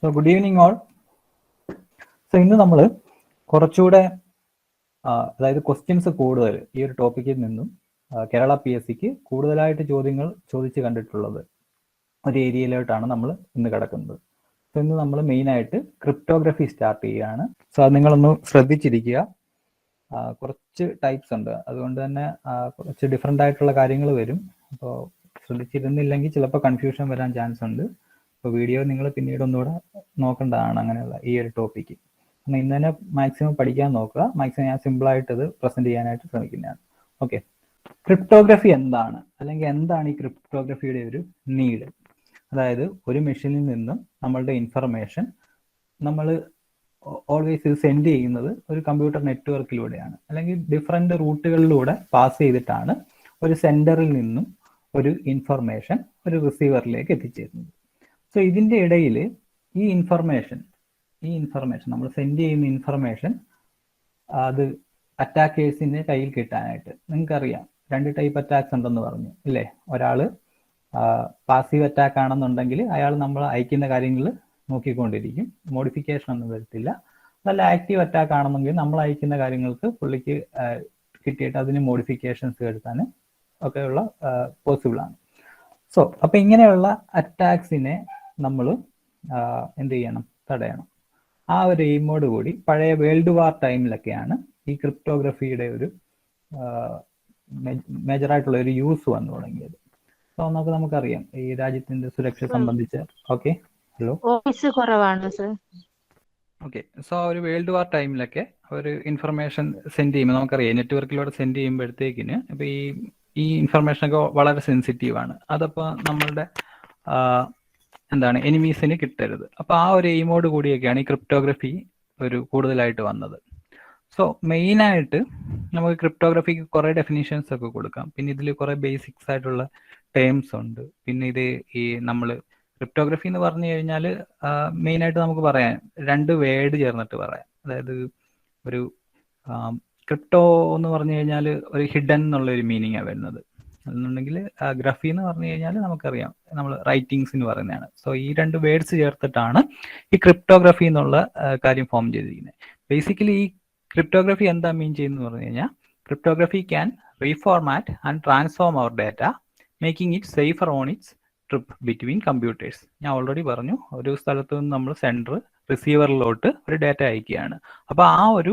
So good evening all so ഇന്ന് നമ്മൾ കുറച്ചുകൂടെ അതായത് ക്വസ്റ്റ്യൻസ് കൂടുതൽ ഈ ഒരു ടോപ്പിക്കിൽ നിന്നും കേരള പി എസ് സിക്ക് കൂടുതലായിട്ട് ചോദ്യങ്ങൾ ചോദിച്ച് കണ്ടിട്ടുള്ളത് ഒരു ഏരിയയിലോട്ടാണ് നമ്മൾ ഇന്ന് കിടക്കുന്നത്. സോ ഇന്ന് നമ്മൾ മെയിനായിട്ട് ക്രിപ്റ്റോഗ്രഫി സ്റ്റാർട്ട് ചെയ്യുകയാണ്. സോ അത് നിങ്ങളൊന്ന് ശ്രദ്ധിച്ചിരിക്കുക. കുറച്ച് ടൈപ്സ് ഉണ്ട്. അതുകൊണ്ട് തന്നെ കുറച്ച് ഡിഫറെന്റ് ആയിട്ടുള്ള കാര്യങ്ങൾ വരും. അപ്പോൾ ശ്രദ്ധിച്ചിരുന്നില്ലെങ്കിൽ ചിലപ്പോൾ കൺഫ്യൂഷൻ വരാൻ ചാൻസ് ഉണ്ട്. അപ്പോൾ വീഡിയോ നിങ്ങൾ പിന്നീട് ഒന്നുകൂടെ നോക്കേണ്ടതാണ് അങ്ങനെയുള്ള ഈ ഒരു ടോപ്പിക്ക് അപ്പം ഇന്ന് തന്നെ മാക്സിമം പഠിക്കാൻ നോക്കുക. മാക്സിമം ഞാൻ സിമ്പിൾ ആയിട്ട് ഇത് പ്രസന്റ് ചെയ്യാനായിട്ട് ശ്രമിക്കുന്നതാണ്. ഓക്കെ ക്രിപ്റ്റോഗ്രഫി എന്താണ്? അല്ലെങ്കിൽ എന്താണ് ഈ ക്രിപ്റ്റോഗ്രഫിയുടെ ഒരു നീഡ് അതായത് ഒരു മെഷീനിൽ നിന്നും നമ്മളുടെ ഇൻഫർമേഷൻ നമ്മൾ ഓൾവേസ് ഇത് സെൻഡ് ചെയ്യുന്നത് ഒരു കമ്പ്യൂട്ടർ നെറ്റ്വർക്കിലൂടെയാണ് അല്ലെങ്കിൽ ഡിഫറെന്റ് റൂട്ടുകളിലൂടെ പാസ് ചെയ്തിട്ടാണ് ഒരു സെന്ററിൽ നിന്നും ഒരു ഇൻഫർമേഷൻ ഒരു റിസീവറിലേക്ക് എത്തിച്ചേരുന്നത്. സോ ഇതിന്റെ ഇടയിൽ ഈ ഇൻഫർമേഷൻ ഈ ഇൻഫർമേഷൻ നമ്മൾ സെൻഡ് ചെയ്യുന്ന ഇൻഫർമേഷൻ അത് അറ്റാക്കേഴ്സിന്റെ കയ്യിൽ കിട്ടാനായിട്ട്. നിങ്ങൾക്കറിയാം രണ്ട് ടൈപ്പ് അറ്റാക്സ് ഉണ്ടെന്ന് പറഞ്ഞു ഇല്ലേ? ഒരാൾ പാസീവ് അറ്റാക്ക് ആണെന്നുണ്ടെങ്കിൽ അയാൾ നമ്മൾ അയക്കുന്ന കാര്യങ്ങൾ നോക്കിക്കൊണ്ടിരിക്കും. മോഡിഫിക്കേഷൻ ഒന്നും വരത്തില്ല. നല്ല ആക്റ്റീവ് അറ്റാക്ക് ആണെന്നെങ്കിൽ നമ്മൾ അയക്കുന്ന കാര്യങ്ങൾക്ക് പുള്ളിക്ക് കിട്ടിയിട്ട് അതിന് മോഡിഫിക്കേഷൻസ് വരുത്താൻ ഒക്കെയുള്ള പോസിബിൾ ആണ്. സോ അപ്പൊ ഇങ്ങനെയുള്ള അറ്റാക്സിനെ നമ്മൾ എന്ത് ചെയ്യണം തടയണം. ആ ഒരു എയിമോട് കൂടി പഴയ വേൾഡ് വാർ ടൈമിലൊക്കെയാണ് ഈ ക്രിപ്റ്റോഗ്രഫിയുടെ ഒരു മേജറായിട്ടുള്ള ഒരു യൂസ് വന്നു തുടങ്ങിയത്. സോ നമുക്ക് നമുക്കറിയാം ഈ രാജ്യത്തിന്റെ സുരക്ഷ സംബന്ധിച്ച്. ഓക്കെ ഹലോ കുറവാണ് സർ ഓക്കെ സോ ഒരു വേൾഡ് വാർ ടൈമിലൊക്കെ ഒരു ഇൻഫർമേഷൻ സെൻഡ് ചെയ്യുമ്പോൾ നമുക്കറിയാം നെറ്റ്വർക്കിലൂടെ സെൻഡ് ചെയ്യുമ്പോഴത്തേക്കിന് ഇപ്പൊ ഈ ഈ ഇൻഫർമേഷൻ ഒക്കെ വളരെ സെൻസിറ്റീവ് ആണ്. അതപ്പോൾ നമ്മളുടെ എന്താണ് എനിമീസിന് കിട്ടരുത്. അപ്പൊ ആ ഒരു എയിമോട് കൂടിയൊക്കെയാണ് ഈ ക്രിപ്റ്റോഗ്രഫി ഒരു കൂടുതലായിട്ട് വന്നത്. സോ മെയിൻ ആയിട്ട് നമുക്ക് ക്രിപ്റ്റോഗ്രഫിക്ക് കുറെ ഡെഫിനേഷൻസ് ഒക്കെ കൊടുക്കാം. പിന്നെ ഇതിൽ കുറെ ബേസിക്സ് ആയിട്ടുള്ള ടേംസ് ഉണ്ട്. പിന്നെ ഇത് ഈ നമ്മൾ ക്രിപ്റ്റോഗ്രഫി എന്ന് പറഞ്ഞു കഴിഞ്ഞാൽ മെയിൻ ആയിട്ട് നമുക്ക് പറയാം. രണ്ട് വേഡ് ചേർന്നിട്ട് പറയാം. അതായത് ഒരു ക്രിപ്റ്റോ എന്ന് പറഞ്ഞു കഴിഞ്ഞാൽ ഒരു ഹിഡൻ എന്നുള്ള ഒരു മീനിങ് വരുന്നത്. എന്നുണ്ടെങ്കിൽ ഗ്രഫി എന്ന് പറഞ്ഞു കഴിഞ്ഞാൽ നമുക്കറിയാം. നമ്മൾ റൈറ്റിങ്സിന് പറയുന്നതാണ്. സോ ഈ രണ്ട് വേർഡ്സ് ചേർത്തിട്ടാണ് ഈ ക്രിപ്റ്റോഗ്രഫി എന്നുള്ള കാര്യം ഫോം ചെയ്തിരിക്കുന്നത് ബേസിക്കലി ഈ ക്രിപ്റ്റോഗ്രഫി എന്താ മീൻ ചെയ്യുന്നത് പറഞ്ഞു കഴിഞ്ഞാൽ cryptography can reformat and transform our data making it safer on its trip between computers ഞാൻ ഓൾറെഡി പറഞ്ഞു ഒരു സ്ഥലത്ത് നിന്ന് നമ്മൾ സെന്റർ റിസീവറിലോട്ട് ഒരു ഡാറ്റ അയക്കുകയാണ്. അപ്പോൾ ആ ഒരു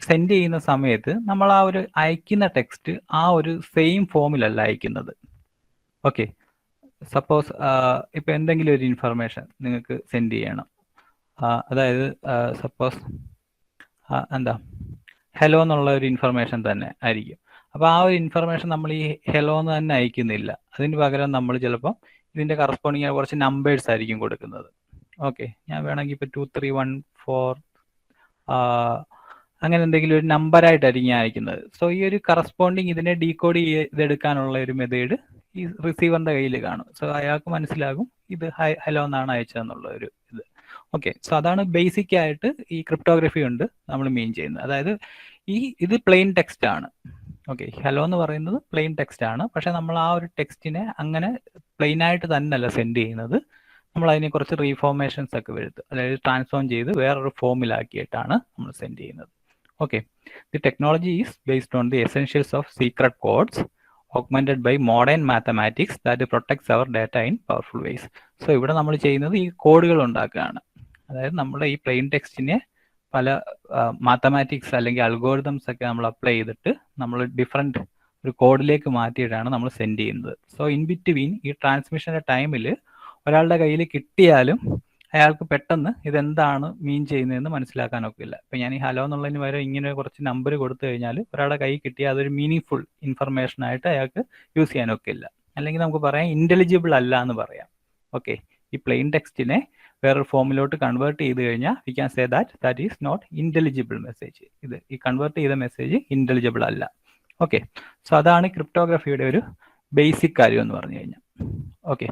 സെൻഡ് ചെയ്യുന്ന സമയത്ത് നമ്മൾ ആ ഒരു അയക്കുന്ന ടെക്സ്റ്റ് ആ ഒരു സെയിം ഫോമിലല്ല അയക്കുന്നത്. ഓക്കെ സപ്പോസ് ഇപ്പൊ എന്തെങ്കിലും ഒരു ഇൻഫർമേഷൻ നിങ്ങൾക്ക് സെൻഡ് ചെയ്യണം. അതായത് സപ്പോസ് എന്താ? ഹലോ എന്നുള്ള ഒരു ഇൻഫർമേഷൻ തന്നെ ആയിരിക്കും. അപ്പോൾ ആ ഒരു ഇൻഫർമേഷൻ നമ്മൾ ഈ ഹലോ എന്ന് തന്നെ അയക്കുന്നില്ല. അതിന് പകരം നമ്മൾ ചിലപ്പം ഇതിന്റെ കറസ്പോണ്ടിങ് കുറച്ച് നമ്പേഴ്സ് ആയിരിക്കും കൊടുക്കുന്നത്. ഓക്കെ ഞാൻ വേണമെങ്കിൽ ഇപ്പോൾ ടു ത്രീ വൺ ഫോർ അങ്ങനെ എന്തെങ്കിലും ഒരു നമ്പർ ആയിട്ടായിരിക്കും ഞാൻ അയക്കുന്നത്. സോ ഈ ഒരു കറസ്പോണ്ടിങ് ഇതിനെ ഡീകോഡ് ചെയ്തെടുക്കാനുള്ള ഒരു മെത്തേഡ് ഈ റിസീവറിന്റെ കയ്യിൽ കാണും. സോ അയാൾക്ക് മനസ്സിലാകും ഇത് ഹലോ എന്നാണ് അയച്ചതെന്നുള്ള ഒരു ഇത്. ഓക്കെ സോ അതാണ് ബേസിക് ആയിട്ട് ഈ ക്രിപ്റ്റോഗ്രഫി കൊണ്ട് നമ്മൾ മീൻ ചെയ്യുന്നത്. അതായത് ഈ ഇത് പ്ലെയിൻ ടെക്സ്റ്റ് ആണ്. ഓക്കെ ഹലോ എന്ന് പറയുന്നത് പ്ലെയിൻ ടെക്സ്റ്റ് ആണ്. പക്ഷെ നമ്മൾ ആ ഒരു ടെക്സ്റ്റിനെ അങ്ങനെ പ്ലെയിൻ ആയിട്ട് തന്നെയല്ല സെൻഡ് ചെയ്യുന്നത്. നമ്മൾ അതിനെ കുറച്ച് റീഫോർമേഷൻസ് ഒക്കെ വരുത്തും. അതായത് ട്രാൻസ്ഫോം ചെയ്ത് വേറൊരു ഫോമിലാക്കിയിട്ടാണ് നമ്മൾ സെൻഡ് ചെയ്യുന്നത്. Okay the technology is based on the essentials of secret codes augmented by modern mathematics that protects our data in powerful ways. So ഇവിടെ നമ്മൾ ചെയ്യുന്നത് ഈ കോഡുകൾ ഉണ്ടാക്കുകയാണ്. അതായത് നമ്മുടെ ഈ പ്ലെയിൻ ടെക്സ്റ്റിനെ പല മാത്തമാറ്റിക്സ് അല്ലെങ്കിൽ അൽഗോരിതംസ് ഒക്കെ നമ്മൾ അപ്ലൈ ചെയ്തിട്ട് നമ്മൾ ഡിഫറെന്റ് ഒരു കോഡിലേക്ക് മാറ്റിയിട്ടാണ് നമ്മൾ സെൻഡ് ചെയ്യുന്നത്. സോ ഇൻ ബിറ്റ്വീൻ ഈ ട്രാൻസ്മിഷന്റെ ടൈമിൽ ഒരാളുടെ കയ്യിൽ കിട്ടിയാലും അയാൾക്ക് പെട്ടെന്ന് ഇതെന്താണ് മീൻ ചെയ്യുന്നതെന്ന് മനസ്സിലാക്കാനൊക്കില്ല ഇപ്പൊ ഞാൻ ഈ ഹലോ എന്നുള്ളതിന് പകരം ഇങ്ങനെ കുറച്ച് നമ്പർ കൊടുത്തു കഴിഞ്ഞാൽ ഒരാളുടെ കൈ കിട്ടിയാൽ അതൊരു മീനിങ് ഫുൾ ഇൻഫർമേഷൻ ആയിട്ട് അയാൾക്ക് യൂസ് ചെയ്യാനൊക്കില്ല അല്ലെങ്കിൽ നമുക്ക് പറയാം ഇന്റലിജിബിൾ അല്ല എന്ന് പറയാം. ഓക്കെ ഈ പ്ലെയിൻ ടെക്സ്റ്റിനെ വേറൊരു ഫോമിലോട്ട് കൺവേർട്ട് ചെയ്ത് കഴിഞ്ഞാൽ we can say that that is not intelligible message ഇത് ഈ കൺവേർട്ട് ചെയ്ത മെസ്സേജ് ഇന്റലിജിബിൾ അല്ല. ഓക്കെ സോ അതാണ് ക്രിപ്റ്റോഗ്രഫിയുടെ ഒരു ബേസിക് കാര്യം എന്ന് പറഞ്ഞു കഴിഞ്ഞാൽ ഓക്കെ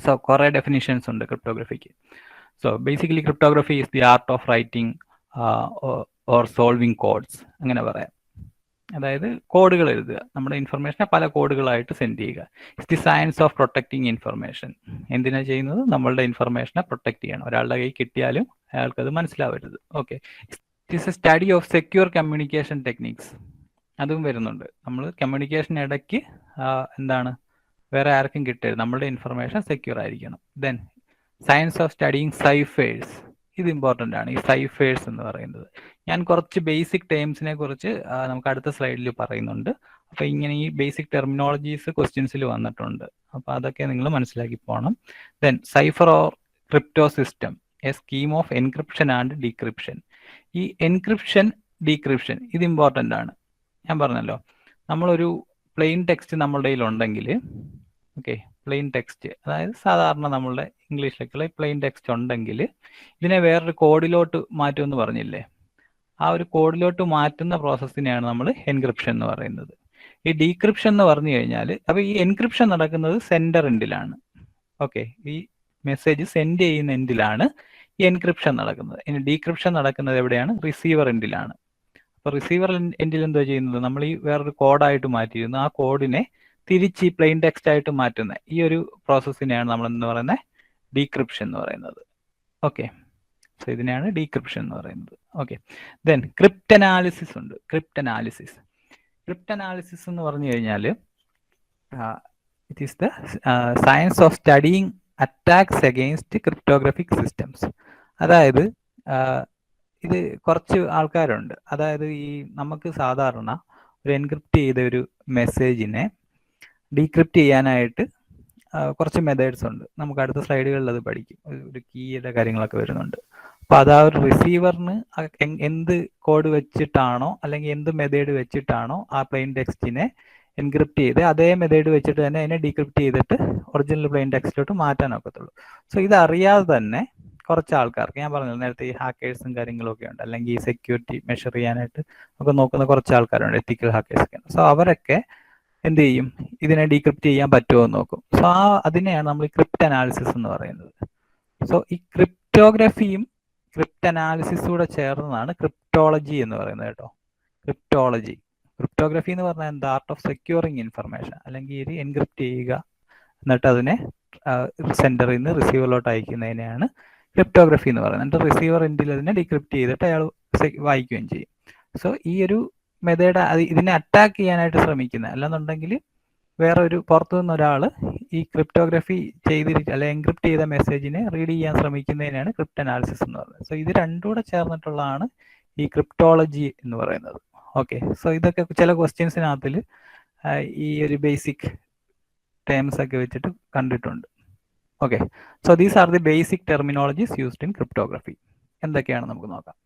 സോ കുറേ ഡെഫിനിഷൻസ് ഉണ്ട് ക്രിപ്റ്റോഗ്രഫിക്ക് so basically cryptography is the art of writing or solving codes അങ്ങനെ പറയാം. അതായത് കോഡുകൾ എഴുതുക. നമ്മുടെ ഇൻഫർമേഷനെ പല കോഡുകളായിട്ട് സെൻഡ് ചെയ്യുക. It's the science of protecting information എന്തിനാ ചെയ്യുന്നത്? നമ്മളുടെ ഇൻഫർമേഷനെ പ്രൊട്ടക്ട് ചെയ്യണം. ഒരാളുടെ കൈ കിട്ടിയാലും അയാൾക്കത് മനസ്സിലാവരുത്. Okay it's a study of secure communication techniques അതും വരുന്നുണ്ട്. നമ്മൾ കമ്മ്യൂണിക്കേഷൻ ഇടയ്ക്ക് എന്താണ് വേറെ ആർക്കും കിട്ടരുത്. നമ്മളുടെ ഇൻഫർമേഷൻ സെക്യൂർ ആയിരിക്കണം. Then science of studying ciphers ഇത് ഇമ്പോർട്ടന്റ് ആണ്. ഈ സൈഫേഴ്സ് എന്ന് പറയുന്നത്. ഞാൻ കുറച്ച് ബേസിക് ടേംസിനെ കുറിച്ച് നമുക്ക് അടുത്ത സ്ലൈഡിൽ പറയുന്നുണ്ട്. അപ്പൊ ഇങ്ങനെ ഈ ബേസിക് ടെർമിനോളജീസ് ക്വസ്റ്റ്യൻസിൽ വന്നിട്ടുണ്ട്. അപ്പൊ അതൊക്കെ നിങ്ങൾ മനസ്സിലാക്കി പോകണം then cipher or crypto system a scheme of encryption and decryption ഈ എൻക്രിപ്ഷൻ ഡീക്രിപ്ഷൻ ഇത് ഇമ്പോർട്ടന്റ് ആണ്. ഞാൻ പറഞ്ഞല്ലോ. നമ്മളൊരു പ്ലെയിൻ ടെക്സ്റ്റ് നമ്മളുടെ കയ്യിൽ ഉണ്ടെങ്കിൽ ഓക്കെ പ്ലെയിൻ ടെക്സ്റ്റ് അതായത് സാധാരണ നമ്മളുടെ ഇംഗ്ലീഷിലേക്കുള്ള പ്ലെയിൻ ടെക്സ്റ്റ് ഉണ്ടെങ്കിൽ ഇതിനെ വേറൊരു കോഡിലോട്ട് മാറ്റുമെന്ന് പറഞ്ഞില്ലേ? ആ ഒരു കോഡിലോട്ട് മാറ്റുന്ന പ്രോസസ്സിനെയാണ് നമ്മൾ എൻക്രിപ്ഷൻ എന്ന് പറയുന്നത്. ഈ ഡീക്രിപ്ഷൻ എന്ന് പറഞ്ഞു കഴിഞ്ഞാൽ അപ്പോൾ ഈ എൻക്രിപ്ഷൻ നടക്കുന്നത് സെൻഡർ എൻഡിലാണ് ഓക്കെ ഈ മെസ്സേജ് സെൻഡ് ചെയ്യുന്ന എൻഡിലാണ് ഈ എൻക്രിപ്ഷൻ നടക്കുന്നത്. ഇനി ഡീക്രിപ്ഷൻ നടക്കുന്നത് എവിടെയാണ്? റിസീവർ എൻഡിലാണ് അപ്പോൾ റിസീവർ എൻഡിൽ എന്താ ചെയ്യുന്നത്? നമ്മൾ ഈ വേറൊരു കോഡായിട്ട് മാറ്റിയിരുന്നു. ആ കോഡിനെ തിരിച്ച് ഈ പ്ലെയിൻ ടെക്സ്റ്റ് ആയിട്ട് മാറ്റുന്ന. ഈ ഒരു പ്രോസസ്സിനെയാണ് നമ്മൾ എന്ന് പറയുന്നത് ഡീക്രിപ്ഷൻ എന്ന് പറയുന്നത്. ഓക്കെ സോ ഇതിനെയാണ് ഡീക്രിപ്ഷൻ എന്ന് പറയുന്നത്. ഓക്കെ ദെൻ ക്രിപ്റ്റ് അനാലിസിസ് ഉണ്ട്. ക്രിപ്റ്റ് അനാലിസിസ് ക്രിപ്റ്റ് അനാലിസിസ് എന്ന് പറഞ്ഞു കഴിഞ്ഞാൽ it is the science of studying attacks against cryptographic systems അതായത് ഇത് കുറച്ച് ആൾക്കാരുണ്ട്. അതായത് ഈ നമുക്ക് സാധാരണ ഒരു എൻക്രിപ്റ്റ് ചെയ്ത ഒരു മെസ്സേജിനെ ഡീക്രിപ്റ്റ് ചെയ്യാനായിട്ട് കുറച്ച് മെത്തേഡ്സ് ഉണ്ട്. നമുക്ക് അടുത്ത സ്ലൈഡുകളിൽ അത് പഠിക്കും. ഒരു കീയുടെ കാര്യങ്ങളൊക്കെ വരുന്നുണ്ട്. അപ്പോൾ അത് ആ ഒരു റിസീവറിന് എന്ത് കോഡ് വെച്ചിട്ടാണോ അല്ലെങ്കിൽ എന്ത് മെത്തേഡ് വെച്ചിട്ടാണോ ആ പ്ലെയിൻ ടെക്സ്റ്റിനെ എൻക്രിപ്റ്റ് ചെയ്ത് അതേ മെത്തേഡ് വെച്ചിട്ട് തന്നെ അതിനെ ഡീക്രിപ്റ്റ് ചെയ്തിട്ട് ഒറിജിനൽ പ്ലെയിൻ ടെക്സ്റ്റിലോട്ട് മാറ്റാൻ ഒക്കത്തുള്ളൂ. സോ ഇത് അറിയാതെ തന്നെ കുറച്ച് ആൾക്കാർക്ക് ഞാൻ പറഞ്ഞു നേരത്തെ ഈ ഹാക്കേഴ്സും കാര്യങ്ങളൊക്കെ ഉണ്ട്. അല്ലെങ്കിൽ ഈ സെക്യൂരിറ്റി മെഷർ ചെയ്യാനായിട്ട് ഒക്കെ നോക്കുന്ന കുറച്ച് ആൾക്കാരുണ്ട് എത്തിക്കൽ ഹാക്കേഴ്സ് ഒക്കെ. സോ അവരൊക്കെ എന്ത് ചെയ്യും ഇതിനെ ഡീക്രിപ്റ്റ് ചെയ്യാൻ പറ്റുമോ എന്ന് നോക്കും. സോ ആ അതിനെയാണ് നമ്മൾ ക്രിപ്റ്റ് അനാലിസിസ് എന്ന് പറയുന്നത്. സോ ഈ ക്രിപ്റ്റോഗ്രഫിയും ക്രിപ്റ്റ് അനാലിസിസും കൂടെ ചേർന്നതാണ് ക്രിപ്റ്റോളജി എന്ന് പറയുന്നത് കേട്ടോ. ക്രിപ്റ്റോളജി ക്രിപ്റ്റോഗ്രഫി എന്ന് പറഞ്ഞാൽ എന്താ? ആർട്ട് ഓഫ് സെക്യൂറിങ് ഇൻഫർമേഷൻ അല്ലെങ്കിൽ ഇത് എൻക്രിപ്റ്റ് ചെയ്യുക. എന്നിട്ട് അതിനെ സെന്ററിൽ നിന്ന് റിസീവറിലോട്ട് അയക്കുന്നതിനെയാണ് ക്രിപ്റ്റോഗ്രഫി എന്ന് പറയുന്നത്. എന്നിട്ട് റിസീവർ എൻഡിൽ അതിനെ ഡീക്രിപ്റ്റ് ചെയ്തിട്ട് അയാൾ വായിക്കുകയും ചെയ്യും. സോ ഈ ഒരു മെത്തേഡ് അത് ഇതിനെ അറ്റാക്ക് ചെയ്യാനായിട്ട് ശ്രമിക്കുന്നത് അല്ലെന്നുണ്ടെങ്കിൽ വേറെ ഒരു പുറത്തു നിന്ന് ഒരാൾ ഈ ക്രിപ്റ്റോഗ്രഫി ചെയ്തിരിക്കുക അല്ലെ എൻക്രിപ്റ്റ് ചെയ്ത മെസ്സേജിനെ റീഡ് ചെയ്യാൻ ശ്രമിക്കുന്നതിനാണ് ക്രിപ്റ്റ് അനാലിസിസ് എന്ന് പറയുന്നത്. സോ ഇത് രണ്ടും കൂടെ ചേർന്നിട്ടുള്ളതാണ് ഈ ക്രിപ്റ്റോളജി എന്ന് പറയുന്നത്. ഓക്കെ സോ ഇതൊക്കെ ചില ക്വസ്റ്റ്യൻസിനകത്തിൽ ഈ ഒരു ബേസിക് ടേംസ് ഒക്കെ വെച്ചിട്ട് കണ്ടിട്ടുണ്ട്. Okay so these are the basic terminologies used in cryptography എന്തൊക്കെയാണ് നമുക്ക് നോക്കാം.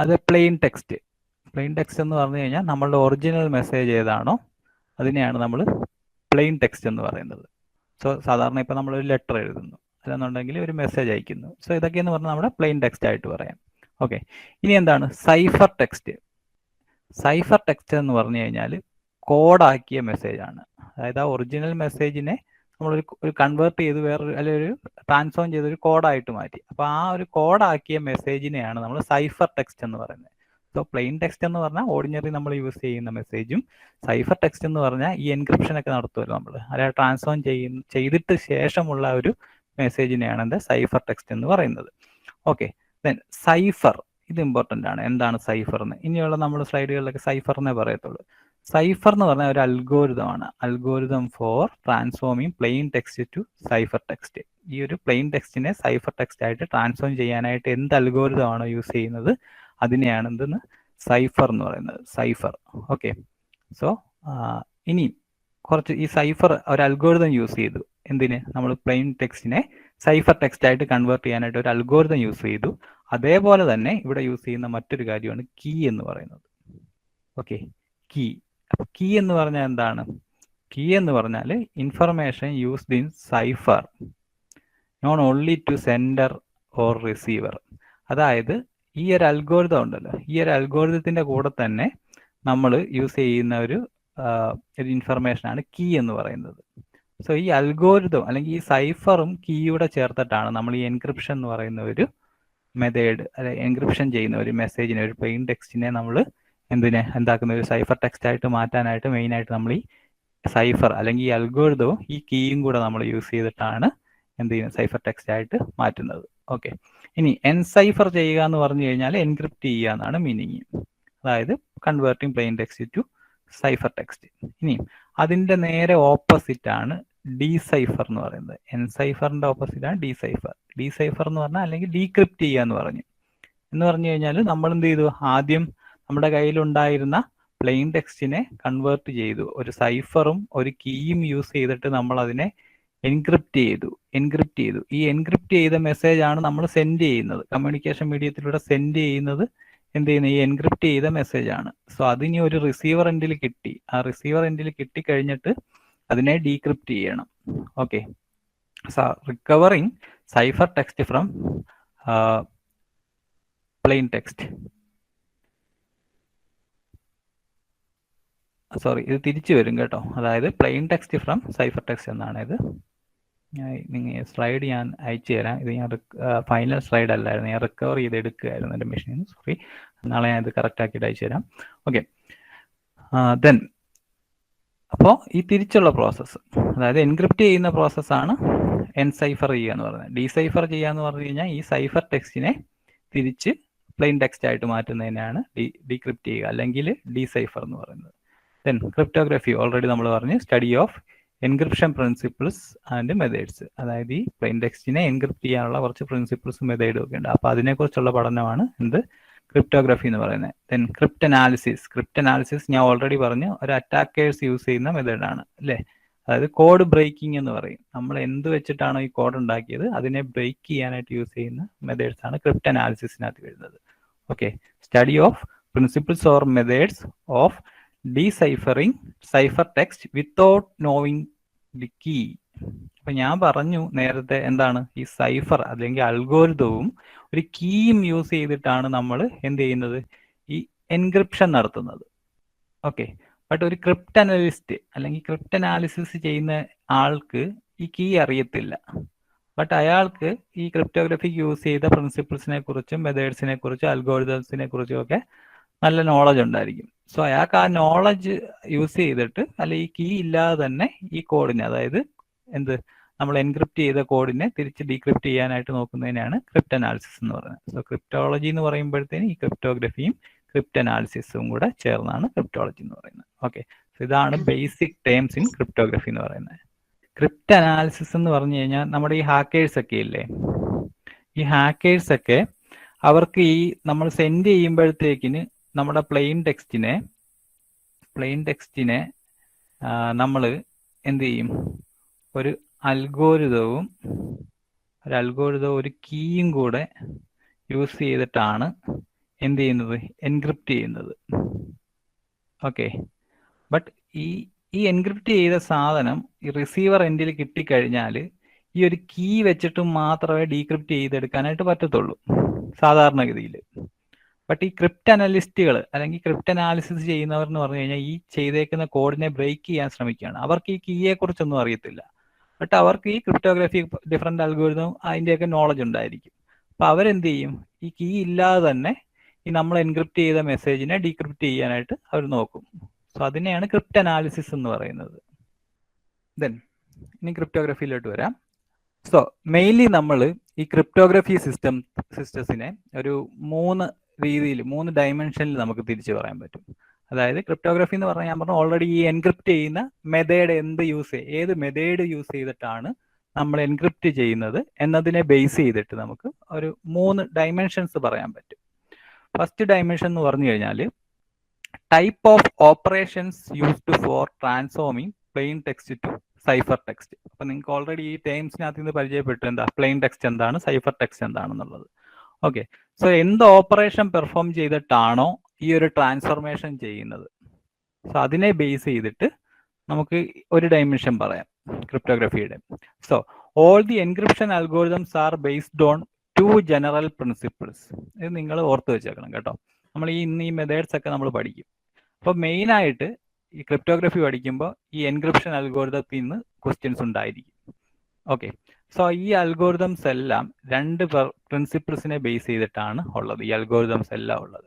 അത് പ്ലെയിൻ ടെക്സ്റ്റ് പ്ലെയിൻ ടെക്സ്റ്റ് എന്ന് പറഞ്ഞു കഴിഞ്ഞാൽ നമ്മളുടെ ഒറിജിനൽ മെസ്സേജ് ഏതാണോ അതിനെയാണ് നമ്മൾ പ്ലെയിൻ ടെക്സ്റ്റ് എന്ന് പറയുന്നത്. സോ സാധാരണ ഇപ്പോൾ നമ്മളൊരു ലെറ്റർ എഴുതുന്നു. അല്ലെന്നുണ്ടെങ്കിൽ ഒരു മെസ്സേജ് അയക്കുന്നു. സോ ഇതൊക്കെയെന്ന് പറഞ്ഞാൽ നമ്മുടെ പ്ലെയിൻ ടെക്സ്റ്റ് ആയിട്ട് പറയാം. ഓക്കെ ഇനി എന്താണ്? സൈഫർ ടെക്സ്റ്റ് സൈഫർ ടെക്സ്റ്റ് എന്ന് പറഞ്ഞു കഴിഞ്ഞാൽ കോഡാക്കിയ മെസ്സേജ് ആണ്. അതായത് ആ ഒറിജിനൽ മെസ്സേജിനെ നമ്മളൊരു ഒരു കൺവേർട്ട് ചെയ്ത് വേറൊരു അല്ലെങ്കിൽ ഒരു ട്രാൻസ്ഫോം ചെയ്ത് ഒരു കോഡായിട്ട് മാറ്റി. അപ്പോൾ ആ ഒരു കോഡാക്കിയ മെസ്സേജിനെയാണ് നമ്മൾ സൈഫർ ടെക്സ്റ്റ് എന്ന് പറയുന്നത്. സോ പ്ലെയിൻ ടെക്സ്റ്റ് എന്ന് പറഞ്ഞാൽ ഓർഡിനറി നമ്മൾ യൂസ് ചെയ്യുന്ന മെസ്സേജും സൈഫർ ടെക്സ്റ്റ് എന്ന് പറഞ്ഞാൽ ഈ എൻക്രിപ്ഷൻ ഒക്കെ നടത്തുമല്ലോ നമ്മൾ. അതായത് ട്രാൻസ്ഫോം ചെയ്യുന്ന ചെയ്തിട്ട് ശേഷമുള്ള ഒരു മെസ്സേജിനെയാണ് എന്താ? സൈഫർ ടെക്സ്റ്റ് എന്ന് പറയുന്നത്. ഓക്കെ ദെൻ സൈഫർ ഇത് ഇമ്പോർട്ടന്റ് ആണ്. എന്താണ് സൈഫർ എന്ന്? ഇനിയുള്ള നമ്മൾ സ്ലൈഡുകളിലൊക്കെ സൈഫർ എന്നേ പറയത്തുള്ളൂ. സൈഫർ എന്ന് പറഞ്ഞാൽ ഒരു അൽഗോരിതമാണ് algorithm for transforming plain text to cipher text ഈ ഒരു പ്ലെയിൻ ടെക്സ്റ്റിനെ സൈഫർ ടെക്സ്റ്റ് ആയിട്ട് ട്രാൻസ്ഫോം ചെയ്യാനായിട്ട് എന്ത് അൽഗോരിതമാണോ യൂസ് ചെയ്യുന്നത്? അതിനെയാണ് എന്തെന്ന് സൈഫർ എന്ന് പറയുന്നത്. സൈഫർ. ഓക്കെ സോ ഇനി കുറച്ച് ഈ സൈഫർ ഒരു അൽഗോരിതം യൂസ് ചെയ്തു. എന്തിന്? നമ്മൾ പ്ലെയിൻ ടെക്സ്റ്റിനെ സൈഫർ ടെക്സ്റ്റ് ആയിട്ട് കൺവേർട്ട് ചെയ്യാനായിട്ട് ഒരു അൽഗോരിതം യൂസ് ചെയ്തു. അതേപോലെ തന്നെ ഇവിടെ യൂസ് ചെയ്യുന്ന മറ്റൊരു കാര്യമാണ് കീ എന്ന് പറയുന്നത്. ഓക്കെ കീ അപ്പൊ കീ എന്ന് പറഞ്ഞാൽ എന്താണ്? കീ എന്ന് പറഞ്ഞാൽ information used in cipher known only to sender or receiver അതായത് ഈ ഒരു അൽഗോരിതം ഉണ്ടല്ലോ. ഈ ഒരു അൽഗോരിതത്തിന്റെ കൂടെ തന്നെ നമ്മൾ യൂസ് ചെയ്യുന്ന ഒരു ഒരു ഇൻഫർമേഷനാണ് കീ എന്ന് പറയുന്നത്. സോ ഈ അൽഗോരിതം അല്ലെങ്കിൽ ഈ സൈഫറും കീയുടെ ചേർത്തിട്ടാണ് നമ്മൾ ഈ എൻക്രിപ്ഷൻ എന്ന് പറയുന്ന ഒരു മെത്തേഡ് അല്ലെ എൻക്രിപ്ഷൻ ചെയ്യുന്ന ഒരു മെസ്സേജിനെ ഒരു പ്ലെയിൻ ടെക്സ്റ്റിനെ നമ്മൾ എന്തിനെ എന്താക്കുന്ന ഒരു സൈഫർ ടെക്സ്റ്റ് ആയിട്ട് മാറ്റാനായിട്ട് മെയിൻ ആയിട്ട് നമ്മൾ ഈ സൈഫർ അല്ലെങ്കിൽ ഈ അൽഗോരിതവും ഈ കീയും കൂടെ നമ്മൾ യൂസ് ചെയ്തിട്ടാണ് എന്ത് ചെയ്യുന്നത് സൈഫർ ടെക്സ്റ്റ് ആയിട്ട് മാറ്റുന്നത്. ഓക്കെ ഇനി എൻസൈഫർ ചെയ്യുക എന്ന് പറഞ്ഞു കഴിഞ്ഞാൽ എൻക്രിപ്റ്റ് ചെയ്യുക എന്നാണ് മീനിങ് അതായത് converting plain text to cipher text ഇനി അതിന്റെ നേരെ ഓപ്പോസിറ്റ് ആണ് ഡീസൈഫർ എന്ന് പറയുന്നത്. എൻസൈഫറിന്റെ ഓപ്പോസിറ്റ് ആണ് ഡീസൈഫർ ഡീസൈഫർ എന്ന് പറഞ്ഞാൽ അല്ലെങ്കിൽ ഡീക്രിപ്റ്റ് ചെയ്യുക എന്ന് പറഞ്ഞു. എന്ന് പറഞ്ഞു കഴിഞ്ഞാൽ നമ്മൾ എന്ത് ചെയ്തു? ആദ്യം നമ്മുടെ കയ്യിലുണ്ടായിരുന്ന പ്ലെയിൻ ടെക്സ്റ്റിനെ കൺവേർട്ട് ചെയ്തു. ഒരു സൈഫറും ഒരു കീയും യൂസ് ചെയ്തിട്ട് നമ്മൾ അതിനെ എൻക്രിപ്റ്റ് ചെയ്തു എൻക്രിപ്റ്റ് ചെയ്തു. ഈ എൻക്രിപ്റ്റ് ചെയ്ത മെസ്സേജ് ആണ് നമ്മൾ സെൻഡ് ചെയ്യുന്നത്. കമ്മ്യൂണിക്കേഷൻ മീഡിയത്തിലൂടെ സെൻഡ് ചെയ്യുന്നത് എന്ത് ചെയ്യുന്നത് ഈ എൻക്രിപ്റ്റ് ചെയ്ത മെസ്സേജ് ആണ്. സോ അതിനി ഒരു റിസീവർ എൻഡിൽ കിട്ടി. ആ റിസീവർ എൻഡിൽ കിട്ടി കഴിഞ്ഞിട്ട് അതിനെ ഡീക്രിപ്റ്റ് ചെയ്യണം. Okay recovering cipher text from plain text sorry ഇത് തിരിച്ചു വരും കേട്ടോ. അതായത് plain text from cipher text എന്നാണ് ഇത്. നിങ്ങൾ സ്ലൈഡ് ഞാൻ അയച്ചു തരാം. ഇത് ഞാൻ ഫൈനൽ സ്ലൈഡ് അല്ലായിരുന്നു. ഞാൻ റിക്കവർ ചെയ്ത് എടുക്കുകയായിരുന്നു എന്റെ മെഷീനിൽ സോറി നാളെ ഞാൻ ഇത് കറക്റ്റ് ആക്കിയിട്ട് അയച്ചു തരാം. ഓക്കെ ദെൻ അപ്പോൾ ഈ തിരിച്ചുള്ള പ്രോസസ്സ് അതായത് എൻക്രിപ്റ്റ് ചെയ്യുന്ന പ്രോസസ്സാണ് എൻസൈഫർ ചെയ്യുക എന്ന് പറയുന്നത്. ഡീസൈഫർ ചെയ്യുക എന്ന് പറഞ്ഞു കഴിഞ്ഞാൽ ഈ സൈഫർ ടെക്സ്റ്റിനെ തിരിച്ച് പ്ലെയിൻ ടെക്സ്റ്റ് ആയിട്ട് മാറ്റുന്നതിനാണ് ഡി ഡീക്രിപ്റ്റ് ചെയ്യുക അല്ലെങ്കിൽ ഡീസൈഫർ എന്ന് പറയുന്നത്. ദെൻ ക്രിപ്റ്റോഗ്രഫി ഓൾറെഡി നമ്മൾ പറഞ്ഞു study of encryption principles and methods അതായത് ഈ പ്ലെയിൻ ടെക്സ്റ്റിനെ എൻക്രിപ്റ്റ് ചെയ്യാനുള്ള കുറച്ച് പ്രിൻസിപ്പിൾസും മെത്തേഡും ഒക്കെ ഉണ്ട്. അപ്പോൾ അതിനെക്കുറിച്ചുള്ള പഠനമാണ് എന്ത്? ക്രിപ്റ്റോഗ്രഫി എന്ന് പറയുന്നത്. Then crypt analysis crypt analysis ഞാൻ ഓൾറെഡി പറഞ്ഞു ഒരു അറ്റാക്കേഴ്സ് യൂസ് ചെയ്യുന്ന മെത്തേഡാണ് അല്ലേ? അതായത് കോഡ് ബ്രേക്കിംഗ് എന്ന് പറയും. നമ്മൾ എന്ത് വെച്ചിട്ടാണോ ഈ കോഡ് ഉണ്ടാക്കിയത് അതിനെ ബ്രേക്ക് ചെയ്യാനായിട്ട് യൂസ് ചെയ്യുന്ന മെത്തേഡ്സ് ആണ് ക്രിപ്റ്റ് അനാലിസിസിനകത്ത് വരുന്നത്. Okay study of principles or methods of deciphering cipher text without knowing the key അപ്പൊ ഞാൻ പറഞ്ഞു നേരത്തെ എന്താണ്? ഈ സൈഫർ അല്ലെങ്കിൽ അൽഗോരിതവും ഒരു കീയും യൂസ് ചെയ്തിട്ടാണ് നമ്മൾ എന്ത് ചെയ്യുന്നത്? ഈ എൻക്രിപ്ഷൻ നടത്തുന്നത്. ഓക്കെ ബട്ട് ഒരു ക്രിപ്റ്റ് അനലിസ്റ്റ് അല്ലെങ്കിൽ ക്രിപ്റ്റ് അനാലിസിസ് ചെയ്യുന്ന ആൾക്ക് ഈ കീ അറിയത്തില്ല. ബട്ട് അയാൾക്ക് ഈ ക്രിപ്റ്റോഗ്രഫിക്ക് യൂസ് ചെയ്ത പ്രിൻസിപ്പിൾസിനെ കുറിച്ചും മെത്തേഡ്സിനെ കുറിച്ചും അൽഗോരിതംസിനെ കുറിച്ചും ഒക്കെ നല്ല നോളജ് ഉണ്ടായിരിക്കും. സോ അയാൾക്ക് ആ നോളജ് യൂസ് ചെയ്തിട്ട് അല്ലെ ഈ കീ ഇല്ലാതെ തന്നെ ഈ കോഡിനെ അതായത് എന്ത് നമ്മൾ എൻക്രിപ്റ്റ് ചെയ്ത കോഡിനെ തിരിച്ച് ഡീക്രിപ്റ്റ് ചെയ്യാനായിട്ട് നോക്കുന്നതിനാണ് ക്രിപ്റ്റ് അനാലിസിസ് എന്ന് പറയുന്നത്. സോ ക്രിപ്റ്റോളജി എന്ന് പറയുമ്പോഴത്തേന് ഈ ക്രിപ്റ്റോഗ്രഫിയും ക്രിപ്റ്റ് അനാലിസിസും കൂടെ ചേർന്നാണ് ക്രിപ്റ്റോളജി എന്ന് പറയുന്നത്. ഓക്കെ സോ ഇതാണ് ബേസിക് ടേംസ് ഇൻ ക്രിപ്റ്റോഗ്രഫി എന്ന് പറയുന്നത്. ക്രിപ്റ്റ് അനാലിസിസ് എന്ന് പറഞ്ഞു കഴിഞ്ഞാൽ നമ്മുടെ ഈ ഹാക്കേഴ്സ് ഒക്കെ ഇല്ലേ? ഈ ഹാക്കേഴ്സ് ഒക്കെ അവർക്ക് ഈ നമ്മൾ സെൻഡ് ചെയ്യുമ്പോഴത്തേക്കിന് നമ്മുടെ പ്ലെയിൻ ടെക്സ്റ്റിനെ പ്ലെയിൻ ടെക്സ്റ്റിനെ നമ്മൾ എന്ത് ചെയ്യും? ഒരു അൽഗോരിതവും ഒരു അൽഗോരിതവും ഒരു കീയും കൂടെ യൂസ് ചെയ്തിട്ടാണ് എന്ത് ചെയ്യുന്നത്? എൻക്രിപ്റ്റ് ചെയ്യുന്നത്. ഓക്കെ. ബട്ട് ഈ ഈ എൻക്രിപ്റ്റ് ചെയ്ത സാധനം ഈ റിസീവർ എൻഡിൽ കിട്ടിക്കഴിഞ്ഞാൽ ഈ ഒരു കീ വെച്ചിട്ട് മാത്രമേ ഡീക്രിപ്റ്റ് ചെയ്തെടുക്കാനായിട്ട് പറ്റത്തുള്ളൂ. സാധാരണഗതിയിൽ ബട്ട് ഈ ക്രിപ്റ്റ് അനലിസ്റ്റുകൾ അല്ലെങ്കിൽ ക്രിപ്റ്റ് അനാലിസിസ് ചെയ്യുന്നവർ എന്ന് പറഞ്ഞു കഴിഞ്ഞാൽ ഈ ചെയ്തേക്കുന്ന കോഡിനെ ബ്രേക്ക് ചെയ്യാൻ ശ്രമിക്കുകയാണ്. അവർക്ക് ഈ കീയെ കുറിച്ചൊന്നും അറിയത്തില്ല. ബട്ട് അവർക്ക് ഈ ക്രിപ്റ്റോഗ്രഫി ഡിഫറെന്റ് അൽഗോരിതം അതിന്റെയൊക്കെ നോളജ് ഉണ്ടായിരിക്കും. അപ്പൊ അവരെന്ത് ചെയ്യും? ഈ കീ ഇല്ലാതെ തന്നെ ഈ നമ്മൾ എൻക്രിപ്റ്റ് ചെയ്ത മെസ്സേജിനെ ഡീക്രിപ്റ്റ് ചെയ്യാനായിട്ട് അവർ നോക്കും. സോ അതിനെയാണ് ക്രിപ്റ്റ് അനാലിസിസ് എന്ന് പറയുന്നത്. ദെൻ ഇനി ക്രിപ്റ്റോഗ്രഫിയിലോട്ട് വരാം. സോ മെയിൻലി നമ്മൾ ഈ ക്രിപ്റ്റോഗ്രഫി സിസ്റ്റം സിസ്റ്റസിനെ ഒരു മൂന്ന് രീതിയിൽ മൂന്ന് ഡയമെൻഷനിൽ നമുക്ക് തിരിച്ചു പറയാൻ പറ്റും. അതായത് ക്രിപ്റ്റോഗ്രഫി എന്ന് പറഞ്ഞാൽ ഞാൻ പറഞ്ഞു ഓൾറെഡി ഈ എൻക്രിപ്റ്റ് ചെയ്യുന്ന മെതേഡ് എന്ത് യൂസ് ഏത് മെതേഡ് യൂസ് ചെയ്തിട്ടാണ് നമ്മൾ എൻക്രിപ്റ്റ് ചെയ്യുന്നത് എന്നതിനെ ബേസ് ചെയ്തിട്ട് നമുക്ക് ഒരു മൂന്ന് ഡയമെൻഷൻസ് പറയാൻ പറ്റും. ഫസ്റ്റ് ഡയമെൻഷൻ എന്ന് പറഞ്ഞു കഴിഞ്ഞാൽ type of operations used for transforming plain text to cipher text അപ്പൊ നിങ്ങൾക്ക് ഓൾറെഡി ഈ ടൈംസിനകത്ത് നിന്ന് പരിചയപ്പെട്ടു എന്താ? പ്ലെയിൻ ടെക്സ്റ്റ് എന്താണ്? സൈഫർ ടെക്സ്റ്റ് എന്താണെന്നുള്ളത്. ഓക്കെ സോ എന്ത് ഓപ്പറേഷൻ പെർഫോം ചെയ്തിട്ടാണോ ഈ ഒരു ട്രാൻസ്ഫർമേഷൻ ചെയ്യുന്നത്? സോ അതിനെ ബേസ് ചെയ്തിട്ട് നമുക്ക് ഒരു ഡൈമെൻഷൻ പറയാം ക്രിപ്റ്റോഗ്രഫിയുടെ so all the encryption algorithms are based on two general principles ഇത് നിങ്ങൾ ഓർത്ത് വെച്ചേക്കണം കേട്ടോ. നമ്മൾ ഈ ഇന്ന് ഈ മെത്തേഡ്സ് ഒക്കെ നമ്മൾ പഠിക്കും. അപ്പോൾ മെയിൻ ആയിട്ട് ഈ ക്രിപ്റ്റോഗ്രഫി പഠിക്കുമ്പോൾ ഈ എൻക്രിപ്ഷൻ അൽഗോരിതത്തിൽ നിന്ന് ക്വസ്റ്റ്യൻസ് ഉണ്ടായിരിക്കും. ഓക്കെ സോ ഈ അൽഗോരിതംസ് എല്ലാം രണ്ട് പ്രിൻസിപ്പിൾസിനെ ബേസ് ചെയ്തിട്ടാണ് ഉള്ളത്. ഈ അൽഗോരിതംസ് എല്ലാം ഉള്ളത്.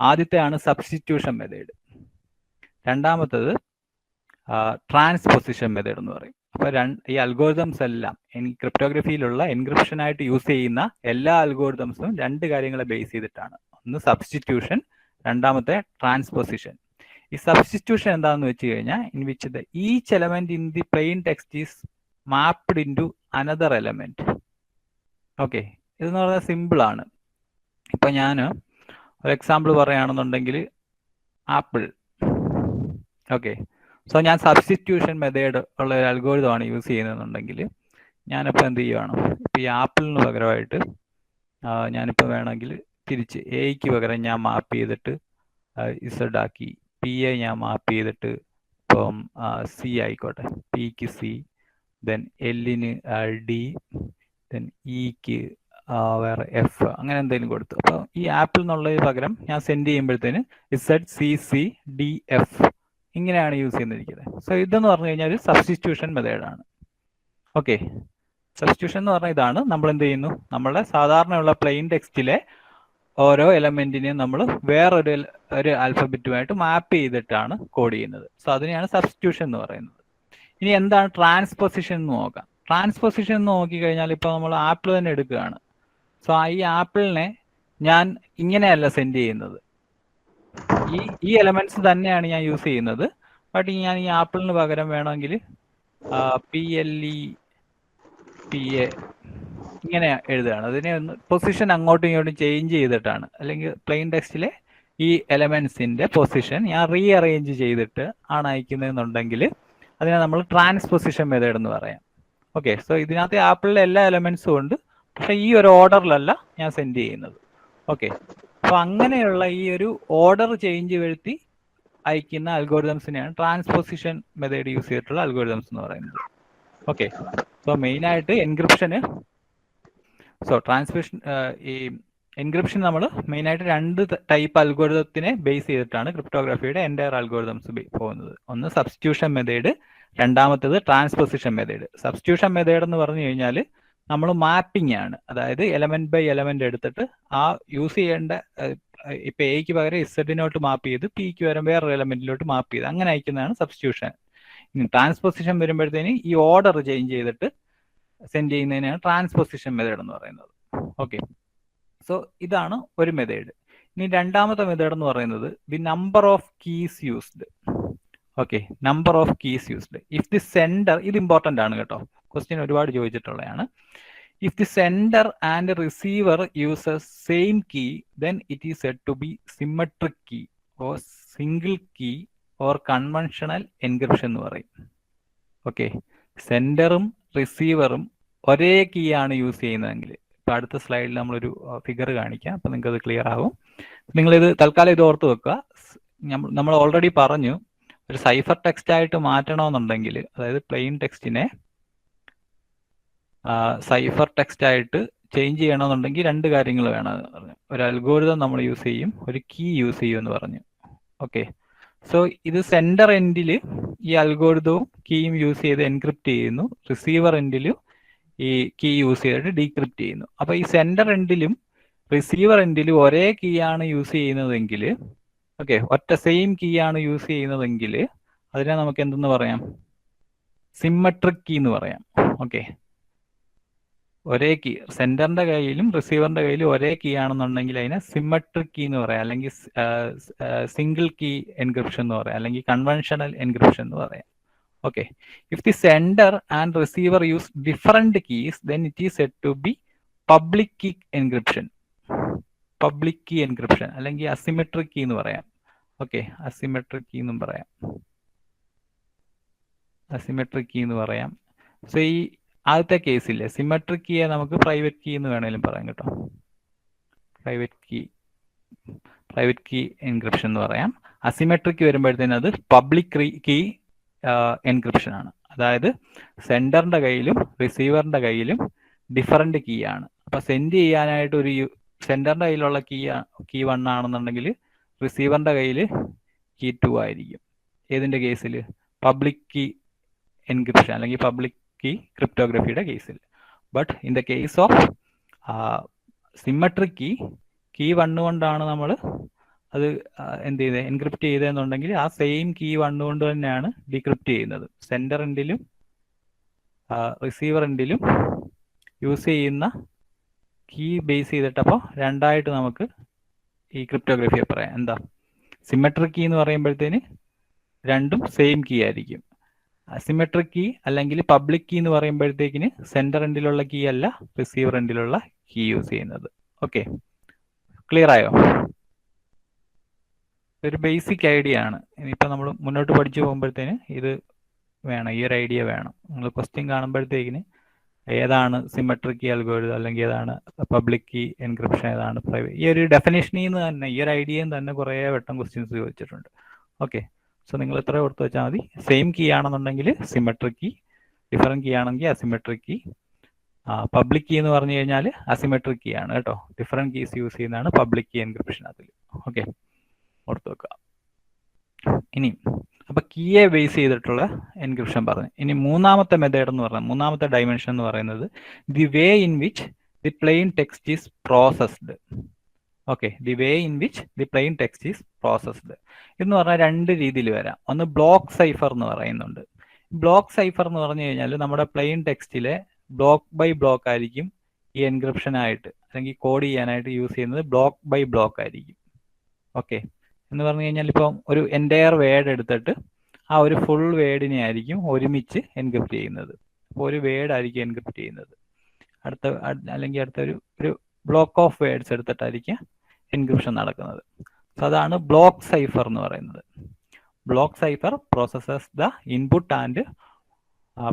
ആദ്യത്തെയാണ് സബ്സ്റ്റിറ്റ്യൂഷൻ മെത്തേഡ് രണ്ടാമത്തത് ട്രാൻസ്പൊസിഷൻ മെത്തേഡ് എന്ന് പറയും. അപ്പൊ ഈ അൽഗോരിതംസ് എല്ലാം ക്രിപ്റ്റോഗ്രഫിയിലുള്ള എൻക്രിപ്ഷൻ ആയിട്ട് യൂസ് ചെയ്യുന്ന എല്ലാ അൽഗോരിതംസും രണ്ട് കാര്യങ്ങളെ ബേസ് ചെയ്തിട്ടാണ്. ഒന്ന് സബ്സ്റ്റിറ്റ്യൂഷൻ രണ്ടാമത്തെ ട്രാൻസ്പൊസിഷൻ ഈ സബ്സ്റ്റിറ്റ്യൂഷൻ എന്താണെന്ന് വെച്ച് കഴിഞ്ഞാൽ in which the each element in the plain text is mapped in to another element okay ഇതെന്ന് പറഞ്ഞാൽ സിമ്പിൾ ആണ്. ഇപ്പൊ ഞാൻ ഒരു എക്സാമ്പിൾ പറയുകയാണെന്നുണ്ടെങ്കിൽ ആപ്പിൾ. ഓക്കെ സോ ഞാൻ സബ്സ്റ്റിറ്റ്യൂഷൻ മെത്തേഡ് ഉള്ള ഒരു അൽഗോരിതമാണ് യൂസ് ചെയ്യുന്നതെന്നുണ്ടെങ്കിൽ ഞാനിപ്പോൾ എന്ത് ചെയ്യുവാണ്? ഇപ്പോൾ ഈ ആപ്പിളിന് പകരമായിട്ട് ഞാനിപ്പോൾ വേണമെങ്കിൽ തിരിച്ച് എയ്ക്ക് പകരം ഞാൻ മാപ്പ് ചെയ്തിട്ട് ഇസഡ് ആക്കി പി എ ഞാൻ മാപ്പ് ചെയ്തിട്ട് ഇപ്പം സി ആയിക്കോട്ടെ. പിക്ക് സി ദെൻ എല്ലിന് ഡി ദെൻ ഇക്ക് വേറെ എഫ് അങ്ങനെ എന്തെങ്കിലും കൊടുത്തു. അപ്പോൾ ഈ ആപ്പിൽ എന്നുള്ളതിന് പകരം ഞാൻ send ചെയ്യുമ്പോഴത്തേന് Z C C D F ഇങ്ങനെയാണ് യൂസ് ചെയ്യുന്നിരിക്കുന്നത് സോ ഇതെന്ന് പറഞ്ഞു കഴിഞ്ഞാൽ ഒരു സബ്സ്റ്റിറ്റ്യൂഷൻ മെത്തേഡാണ് ഓക്കെ സബ്സ്റ്റിറ്റ്യൂഷൻ എന്ന് പറഞ്ഞാൽ ഇതാണ്. നമ്മൾ എന്ത് ചെയ്യുന്നു? നമ്മളെ സാധാരണയുള്ള പ്ലെയിൻ ടെക്സ്റ്റിലെ ഓരോ എലമെന്റിനെയും നമ്മൾ വേറൊരു ഒരു ആൽഫബറ്റുമായിട്ട് മാപ്പ് ചെയ്തിട്ടാണ് കോഡ് ചെയ്യുന്നത്. സോ അതിനെയാണ് സബ്സ്റ്റിറ്റ്യൂഷൻ എന്ന് പറയുന്നത്. ഇനി എന്താണ് ട്രാൻസ്പൊസിഷൻ എന്ന് നോക്കാം. ട്രാൻസ്പൊസിഷൻ എന്ന് നോക്കിക്കഴിഞ്ഞാൽ ഇപ്പോൾ നമ്മൾ ആപ്പിൾ തന്നെ എടുക്കുകയാണ്. സോ ആ ഈ ആപ്പിളിനെ ഞാൻ ഇങ്ങനെയല്ല സെൻഡ് ചെയ്യുന്നത്. ഈ ഈ എലമെന്റ്സ് തന്നെയാണ് ഞാൻ യൂസ് ചെയ്യുന്നത്. ബട്ട് ഞാൻ ഈ ആപ്പിളിന് പകരം വേണമെങ്കിൽ P L E P A ഇങ്ങനെ എഴുതുകയാണ്. അതിനെ ഒന്ന് പൊസിഷൻ അങ്ങോട്ടും ഇങ്ങോട്ടും ചേഞ്ച് ചെയ്തിട്ടാണ്. അല്ലെങ്കിൽ പ്ലെയിൻ ടെക്സ്റ്റിലെ ഈ എലമെന്റ്സിന്റെ പൊസിഷൻ ഞാൻ റീ അറേഞ്ച് ചെയ്തിട്ട് ആണ് അയക്കുന്നതെന്നുണ്ടെങ്കിൽ അതിനെ നമ്മൾ ട്രാൻസ്പൊസിഷൻ മെത്തേഡ് എന്ന് പറയാം. ഓക്കെ സോ ഇതിനകത്ത് ആപ്പിളിലെ എല്ലാ എലമെന്റ്സും ഉണ്ട്. പക്ഷെ ഈ ഒരു ഓർഡറിലല്ല ഞാൻ സെൻഡ് ചെയ്യുന്നത്. ഓക്കെ അപ്പൊ അങ്ങനെയുള്ള ഈ ഒരു ഓർഡർ ചേഞ്ച് വരുത്തി അയക്കുന്ന അൽഗോരിതംസിനെയാണ് ട്രാൻസ്പൊസിഷൻ മെത്തേഡ് യൂസ് ചെയ്തിട്ടുള്ള അൽഗോരിതംസ് എന്ന് പറയുന്നത്. ഓക്കെ സോ മെയിൻ ആയിട്ട് എൻക്രിപ്ഷന് സോ ട്രാൻസ്മിഷൻ ഈ എൻക്രിപ്ഷൻ നമ്മൾ മെയിനായിട്ട് രണ്ട് ടൈപ്പ് അൽഗോരിതത്തിനെ ബേസ് ചെയ്തിട്ടാണ് ക്രിപ്റ്റോഗ്രഫിയുടെ എന്റയർ അൽഗോരിതംസ് പോകുന്നത്. ഒന്ന് സബ്സ്റ്റിറ്റ്യൂഷൻ മെത്തേഡ് രണ്ടാമത്തേത് ട്രാൻസ്പൊസിഷൻ മെത്തേഡ് സബ്സ്റ്റിറ്റ്യൂഷൻ മെത്തേഡ് എന്ന് പറഞ്ഞു കഴിഞ്ഞാൽ നമ്മൾ മാപ്പിംഗ് ആണ്. അതായത് എലമെന്റ് ബൈ എലമെന്റ് എടുത്തിട്ട് ആ യൂസ് ചെയ്യേണ്ട ഇപ്പൊ എക്ക് പകരം ഇസഡിനോട്ട് മാപ്പ് ചെയ്ത് പിക്ക് പകരം വേറൊരു എലമെന്റിലോട്ട് മാപ്പ് ചെയ്ത് അങ്ങനെ അയക്കുന്നതാണ് സബ്സ്റ്റിറ്റ്യൂഷൻ ട്രാൻസ്പൊസിഷൻ വരുമ്പോഴത്തേന് ഈ ഓർഡർ ചേഞ്ച് ചെയ്തിട്ട് സെൻഡ് ചെയ്യുന്നതിനാണ് ട്രാൻസ്പൊസിഷൻ മെത്തേഡ് എന്ന് പറയുന്നത്. ഓക്കെ സോ ഇതാണ് ഒരു മെത്തേഡ് ഇനി രണ്ടാമത്തെ മെത്തേഡ് എന്ന് പറയുന്നത് the number of keys used okay number of keys used if the sender ഇത് ഇമ്പോർട്ടന്റ് ആണ് കേട്ടോ. ക്വസ്റ്റ്യൻ ഒരുപാട് ചോദിച്ചിട്ടുള്ളതാണ്. If the sender and receiver uses same key then it is said to be symmetric key or single key or conventional encryption എന്ന് പറയും. Okay സെൻഡറും റിസീവറും ഒരേ key ആണ് use ചെയ്യുന്നതെങ്കിൽ ഇപ്പൊ അടുത്ത സ്ലൈഡിൽ നമ്മളൊരു ഫിഗർ കാണിക്കാം. അപ്പൊ നിങ്ങൾക്ക് അത് ക്ലിയർ ആകും നിങ്ങൾ ഇത് തൽക്കാലം ഇത് ഓർത്ത് വെക്കുക. നമ്മൾ ഓൾറെഡി പറഞ്ഞു ഒരു സൈഫർ ടെക്സ്റ്റ് ആയിട്ട് മാറ്റണമെന്നുണ്ടെങ്കിൽ അതായത് പ്ലെയിൻ ടെക്സ്റ്റിനെ സൈഫർ ടെക്സ്റ്റ് ആയിട്ട് ചേഞ്ച് ചെയ്യണമെന്നുണ്ടെങ്കിൽ രണ്ട് കാര്യങ്ങൾ വേണം പറഞ്ഞു. ഒരു അൽഗോരിതം നമ്മൾ യൂസ് ചെയ്യും ഒരു കീ യൂസ് ചെയ്യും എന്ന് പറഞ്ഞു. ഓക്കെ സോ ഇത് സെൻഡർ എൻഡിൽ ഈ അൽഗോരിതവും കീയും യൂസ് ചെയ്ത് എൻക്രിപ്റ്റ് ചെയ്യുന്നു. റിസീവർ എൻഡിലും ഈ കീ യൂസ് ചെയ്തിട്ട് ഡീക്രിപ്റ്റ് ചെയ്യുന്നു. അപ്പൊ ഈ സെൻഡർ എൻഡിലും റിസീവർ എൻഡിലും ഒരേ കീ ആണ് യൂസ് ചെയ്യുന്നതെങ്കിൽ ഓക്കെ ഒറ്റ സെയിം കീ ആണ് യൂസ് ചെയ്യുന്നതെങ്കിൽ അതിനെ നമുക്ക് എന്തെന്ന് പറയാം? സിമ്മട്രിക് കീ എന്ന് പറയാം. ഓക്കെ ഒരേ കീ സെൻഡറിന്റെ കയ്യിലും റിസീവറിന്റെ കയ്യിലും ഒരേ കീ ആണെന്നുണ്ടെങ്കിൽ അതിനെ സിമ്മട്രിക് കീ എന്ന് പറയാം. അല്ലെങ്കിൽ സിംഗിൾ കീ എൻക്രിപ്ഷൻ എന്ന് പറയാം. അല്ലെങ്കിൽ കൺവെൻഷണൽ എൻക്രിപ്ഷൻ എന്ന് പറയാം. Okay. If the sender and receiver use different keys then it is said to be public key encryption. Public key encryption. അല്ലെങ്കിൽ അസിമെട്രിക് കീ എന്ന് പറയാം. ഓക്കെ അസിമെട്രിക് കീ എന്നും പറയാം. അസിമെട്രിക് കീ എന്ന് പറയാം. സോ ഈ ആദ്യത്തെ കേസില്ലേ സിമെട്രിക് കീയെ നമുക്ക് പ്രൈവറ്റ് കീ എന്ന് വേണമെങ്കിലും പറയാം കേട്ടോ. Private key private key encryption എന്ന് പറയാം. അസിമെട്രിക് വരുമ്പോഴത്തേനും അത് പബ്ലിക് കീ എൻക്രിപ്ഷൻ ആണ്. അതായത് സെൻഡറിന്റെ കയ്യിലും റിസീവറിന്റെ കയ്യിലും ഡിഫറന്റ് കീ ആണ്. അപ്പൊ സെൻഡ് ചെയ്യാനായിട്ട് ഒരു സെൻഡറിന്റെ കയ്യിലുള്ള കീ കീ വൺ ആണെന്നുണ്ടെങ്കിൽ റിസീവറിന്റെ കയ്യിൽ കീ ടു ആയിരിക്കും. ഏതിന്റെ കേസിൽ പബ്ലിക് കീ എൻക്രിപ്ഷൻ അല്ലെങ്കിൽ പബ്ലിക് കീ ക്രിപ്റ്റോഗ്രഫിയുടെ കേസിൽ. But in the case of symmetric key key one കൊണ്ടാണ് നമ്മൾ അത് എന്ത് ചെയ്ത് എൻക്രിപ്റ്റ് ചെയ്തെന്നുണ്ടെങ്കിൽ ആ സെയിം കീ വന്നുകൊണ്ട് തന്നെയാണ് ഡീക്രിപ്റ്റ് ചെയ്യുന്നത്. സെൻഡർ എൻഡിലും റിസീവർ എൻഡിലും യൂസ് ചെയ്യുന്ന കീ ബേസ് ചെയ്തിട്ട് അപ്പോൾ രണ്ടായിട്ട് നമുക്ക് ഈ ക്രിപ്റ്റോഗ്രഫിയെ പറയാം. എന്താ? സിമെട്രിക് കീ എന്ന് പറയുമ്പോഴത്തേന് രണ്ടും സെയിം കീ ആയിരിക്കും. അസിമെട്രിക് കീ അല്ലെങ്കിൽ പബ്ലിക് കീ എന്ന് പറയുമ്പോഴത്തേക്കിന് സെന്റർ എൻഡിലുള്ള കീ അല്ല റിസീവർ എൻഡിലുള്ള കീ യൂസ് ചെയ്യുന്നത്. ഓക്കെ ക്ലിയർ ആയോ? ഒരു ബേസിക് ഐഡിയ ആണ്. ഇനിയിപ്പോൾ നമ്മൾ മുന്നോട്ട് പഠിച്ചു പോകുമ്പോഴത്തേന് ഇത് വേണം ഈ ഒരു ഐഡിയ വേണം. നിങ്ങൾ ക്വസ്റ്റ്യൻ കാണുമ്പോഴത്തേക്കിന് ഏതാണ് സിമെട്രിക് അൽഗോരിതം അല്ലെങ്കിൽ ഏതാണ് പബ്ലിക് കീ എൻക്രിപ്ഷൻ ഏതാണ് പ്രൈവറ്റ് ഈ ഒരു ഡെഫിനേഷനിൽ നിന്ന് തന്നെ ഈ ഒരു ഐഡിയയും തന്നെ കുറേ വട്ടം ക്വസ്റ്റ്യൻസ് ചോദിച്ചിട്ടുണ്ട്. ഓക്കെ സോ നിങ്ങൾ എത്ര ഓർത്ത് വെച്ചാൽ മതി. സെയിം കീ ആണെന്നുണ്ടെങ്കിൽ സിമെട്രിക് കീ ഡിഫറെന്റ് കീ ആണെങ്കിൽ അസിമെട്രിക് കീ പബ്ലിക് കീ എന്ന് പറഞ്ഞു കഴിഞ്ഞാൽ അസിമെട്രിക് കീ ആണ് കേട്ടോ. ഡിഫറെന്റ് കീസ് യൂസ് ചെയ്യുന്നതാണ് പബ്ലിക് കീ എൻക്രിപ്ഷൻ അതിൽ ഓക്കെ ഓർത്ത് വെക്കുക. ഇനി അപ്പൊ കീയെ ബേസ് ചെയ്തിട്ടുള്ള എൻക്രിപ്ഷൻ പറഞ്ഞു. ഇനി മൂന്നാമത്തെ മെത്തേഡ് എന്ന് പറഞ്ഞാൽ മൂന്നാമത്തെ ഡയമെൻഷൻ എന്ന് പറയുന്നത് the way in which the plain text is processed okay the way in which the plain text is processed എന്ന് പറഞ്ഞാൽ രണ്ട് രീതിയിൽ വരാം. ഒന്ന് ബ്ലോക്ക് സൈഫർ എന്ന് പറയുന്നുണ്ട്. ബ്ലോക്ക് സൈഫർ എന്ന് പറഞ്ഞു കഴിഞ്ഞാൽ നമ്മുടെ പ്ലെയിൻ ടെക്സ്റ്റിലെ ബ്ലോക്ക് ബൈ ബ്ലോക്ക് ആയിരിക്കും ഈ എൻക്രിപ്ഷൻ ആയിട്ട് അല്ലെങ്കിൽ കോഡ് ചെയ്യാനായിട്ട് യൂസ് ചെയ്യുന്നത് ബ്ലോക്ക് ബൈ ബ്ലോക്ക് ആയിരിക്കും. ഓക്കെ എന്ന് പറഞ്ഞു കഴിഞ്ഞാൽ ഇപ്പം ഒരു എന്റയർ വേഡ് എടുത്തിട്ട് ആ ഒരു ഫുൾ വേഡിനെ ആയിരിക്കും ഒരുമിച്ച് എൻക്രിപ്റ്റ് ചെയ്യുന്നത്. അപ്പോൾ ഒരു വേഡ് ആയിരിക്കും എൻക്രിപ്റ്റ് ചെയ്യുന്നത്. അടുത്ത അല്ലെങ്കിൽ അടുത്ത ഒരു ഒരു ബ്ലോക്ക് ഓഫ് വേഡ്സ് എടുത്തിട്ടായിരിക്കും എൻക്രിപ്ഷൻ നടക്കുന്നത്. സോ അതാണ് ബ്ലോക്ക് സൈഫർ എന്ന് പറയുന്നത്. Block cipher processes the input and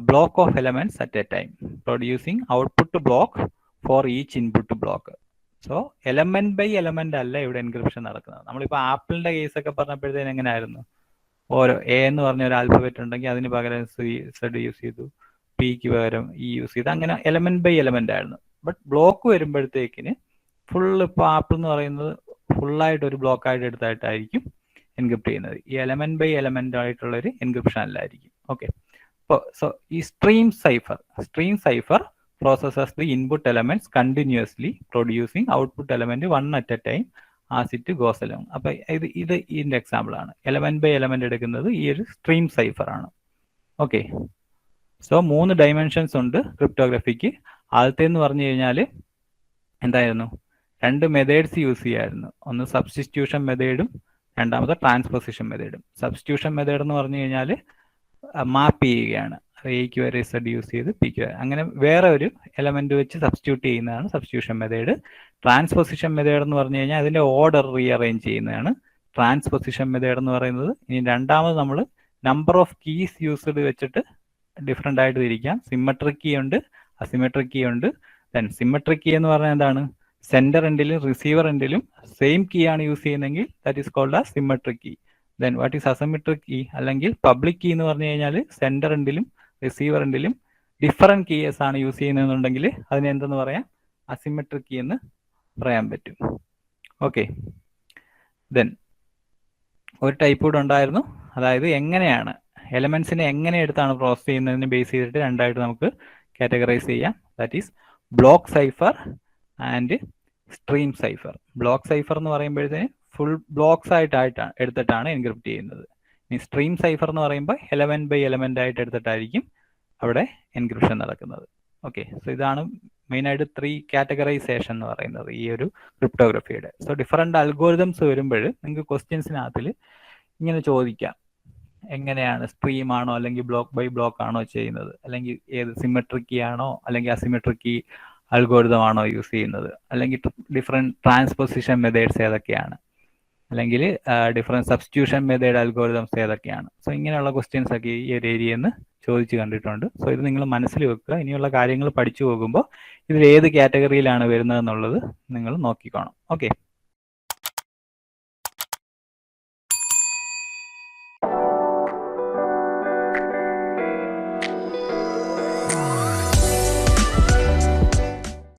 block of elements at a time producing output block for each input block so element by element അല്ല ഇവിടെ എൻക്രിപ്ഷൻ നടക്കുന്നത്. നമ്മളിപ്പോൾ ആപ്പിളിന്റെ കേസ് ഒക്കെ പറഞ്ഞപ്പോഴത്തേന് എങ്ങനെയായിരുന്നു? ഓരോ എ എന്ന് പറഞ്ഞ ഒരു ആൽഫബറ്റ് ഉണ്ടെങ്കിൽ അതിന് പകരം സി സെഡ് യൂസ് ചെയ്തു. പിക്ക് പകരം ഇ യൂസ് ചെയ്തു. അങ്ങനെ എലമെന്റ് ബൈ എലമെന്റ് ആയിരുന്നു. ബട്ട് ബ്ലോക്ക് വരുമ്പോഴത്തേക്കിന് ഫുൾ ഇപ്പോൾ ആപ്പിൾ എന്ന് പറയുന്നത് ഫുള്ളായിട്ട് ഒരു ബ്ലോക്ക് ആയിട്ട് എടുത്തായിട്ടായിരിക്കും എൻക്രിപ്റ്റ് ചെയ്യുന്നത്. ഈ എലമെന്റ് ബൈ എലമെന്റ് ആയിട്ടുള്ള ഒരു എൻക്രിപ്ഷൻ അല്ലായിരിക്കും. ഓക്കെ അപ്പോൾ സോ ഈ stream cipher stream cipher processes the input elements continuously producing output element one at a time as it goes along അപ്പൊ ഇത് ഇത് ഇതിന്റെ എക്സാമ്പിൾ ആണ്. എലമെന്റ് ബൈ എലമെന്റ് എടുക്കുന്നത് ഈ ഒരു സ്ട്രീം സൈഫർ ആണ്. ഓക്കെ സോ മൂന്ന് ഡൈമെൻഷൻസ് ഉണ്ട് ക്രിപ്റ്റോഗ്രഫിക്ക് ആദ്യത്തെ എന്ന് പറഞ്ഞു കഴിഞ്ഞാൽ എന്തായിരുന്നു? രണ്ട് മെത്തേഡ്സ് യൂസ് ചെയ്യായിരുന്നു. ഒന്ന് സബ്സ്റ്റിറ്റ്യൂഷൻ മെത്തേഡും രണ്ടാമത്തെ ട്രാൻസ്പൊസിഷൻ മെത്തേഡും സബ്സ്റ്റിറ്റ്യൂഷൻ മെത്തേഡ് എന്ന് പറഞ്ഞു കഴിഞ്ഞാൽ മാപ്പ് ചെയ്യുകയാണ്. എക്ക് വരെ സെഡ് യൂസ് ചെയ്ത് പിക്ക് അങ്ങനെ വേറെ ഒരു എലമെന്റ് വെച്ച് സബ്സ്റ്റിറ്റ്യൂട്ട് ചെയ്യുന്നതാണ് സബ്സ്റ്റിറ്റ്യൂഷൻ മെത്തേഡ് ട്രാൻസ്പൊസിഷൻ മെത്തേഡ് എന്ന് പറഞ്ഞു കഴിഞ്ഞാൽ അതിന്റെ ഓർഡർ റീഅറേഞ്ച് ചെയ്യുന്നതാണ് ട്രാൻസ്പൊസിഷൻ മെത്തേഡ് എന്ന് പറയുന്നത്. ഇനി രണ്ടാമത് നമ്മൾ നമ്പർ ഓഫ് കീസ് യൂസ്ഡ് വെച്ചിട്ട് ഡിഫറെന്റ് ആയിട്ട് തിരിക്കാം. സിമ്മട്രിക് കീ ഉണ്ട് അസിമെട്രിക് കീ ഉണ്ട്. ദെൻ സിമ്മട്രിക് കീ എന്ന് പറഞ്ഞാൽ എന്താണ്? സെന്റർ എൻഡിലും റിസീവർ എൻഡിലും സെയിം കീ ആണ് യൂസ് ചെയ്യുന്നതെങ്കിൽ that is called a symmetric key then what is asymmetric key അല്ലെങ്കിൽ പബ്ലിക് കീ എന്ന് പറഞ്ഞു കഴിഞ്ഞാൽ സെന്റർ എൻഡിലും റിസീവർ എൻഡിലും ഡിഫറെന്റ് കീസ് ആണ് യൂസ് ചെയ്യുന്നതെന്നുണ്ടെങ്കിൽ അതിനെ എന്തെന്ന് പറയാം? അസിമെട്രിക് കീ എന്ന് പറയാൻ പറ്റും. ഓക്കെ ദെൻ ഒരു ടൈപ്പ് കൂടെ ഉണ്ടായിരുന്നു. അതായത് എങ്ങനെയാണ്? എലമെന്റ്സിനെ എങ്ങനെ എടുത്താണ് പ്രോസസ് ചെയ്യുന്നതിന് ബേസ് ചെയ്തിട്ട് രണ്ടായിട്ട് നമുക്ക് കാറ്റഗറൈസ് ചെയ്യാം. That is block cipher and stream cipher block cipher എന്ന് പറയുമ്പോഴത്തേന് ഫുൾ ബ്ലോക്സ് ആയിട്ടായിട്ടാണ് എടുത്തിട്ടാണ് എൻക്രിപ്റ്റ് ചെയ്യുന്നത്. ഇനി സ്ട്രീം സൈഫർ എന്ന് പറയുമ്പോൾ എലമെന്റ് ബൈ എലമെന്റ് ആയിട്ട് എടുത്തിട്ടായിരിക്കും അവിടെ എൻക്രിപ്ഷൻ നടക്കുന്നത്. ഓക്കെ സോ ഇതാണ് മെയിൻ ആയിട്ട് ത്രീ കാറ്റഗറൈസേഷൻ എന്ന് പറയുന്നത് ഈ ഒരു ക്രിപ്റ്റോഗ്രഫിയുടെ സോ ഡിഫറെന്റ് അൽഗോരിതംസ് വരുമ്പോൾ നിങ്ങൾക്ക് ക്വസ്റ്റ്യൻസിനകത്തിൽ ഇങ്ങനെ ചോദിക്കാം. എങ്ങനെയാണ് സ്ട്രീം ആണോ അല്ലെങ്കിൽ ബ്ലോക്ക് ബൈ ബ്ലോക്ക് ആണോ ചെയ്യുന്നത്? അല്ലെങ്കിൽ ഏത് സിമെട്രിക് ആണോ അല്ലെങ്കിൽ അസിമെട്രിക് അൽഗോരിതം ആണോ യൂസ് ചെയ്യുന്നത്? അല്ലെങ്കിൽ ഡിഫറെന്റ് ട്രാൻസ്പൊസിഷൻ മെത്തേഡ്സ് ഏതൊക്കെയാണ്? അല്ലെങ്കിൽ ഡിഫറെന്റ് സബ്സ്റ്റിറ്റ്യൂഷൻ മെത്തേഡ് അൽഗോരിതംസ് ഏതൊക്കെയാണ്. സോ ഇങ്ങനെയുള്ള ക്വസ്റ്റ്യൻസ് ഒക്കെ ഈ ഒരു ഏരിയയിൽ നിന്ന് ചോദിച്ചു കണ്ടിട്ടുണ്ട്. സോ ഇത് നിങ്ങൾ മനസ്സിൽ വെക്കുക. ഇനിയുള്ള കാര്യങ്ങൾ പഠിച്ചു പോകുമ്പോൾ ഇതിൽ ഏത് കാറ്റഗറിയിലാണ് വരുന്നത് എന്നുള്ളത് നിങ്ങൾ നോക്കിക്കോണം. ഓക്കെ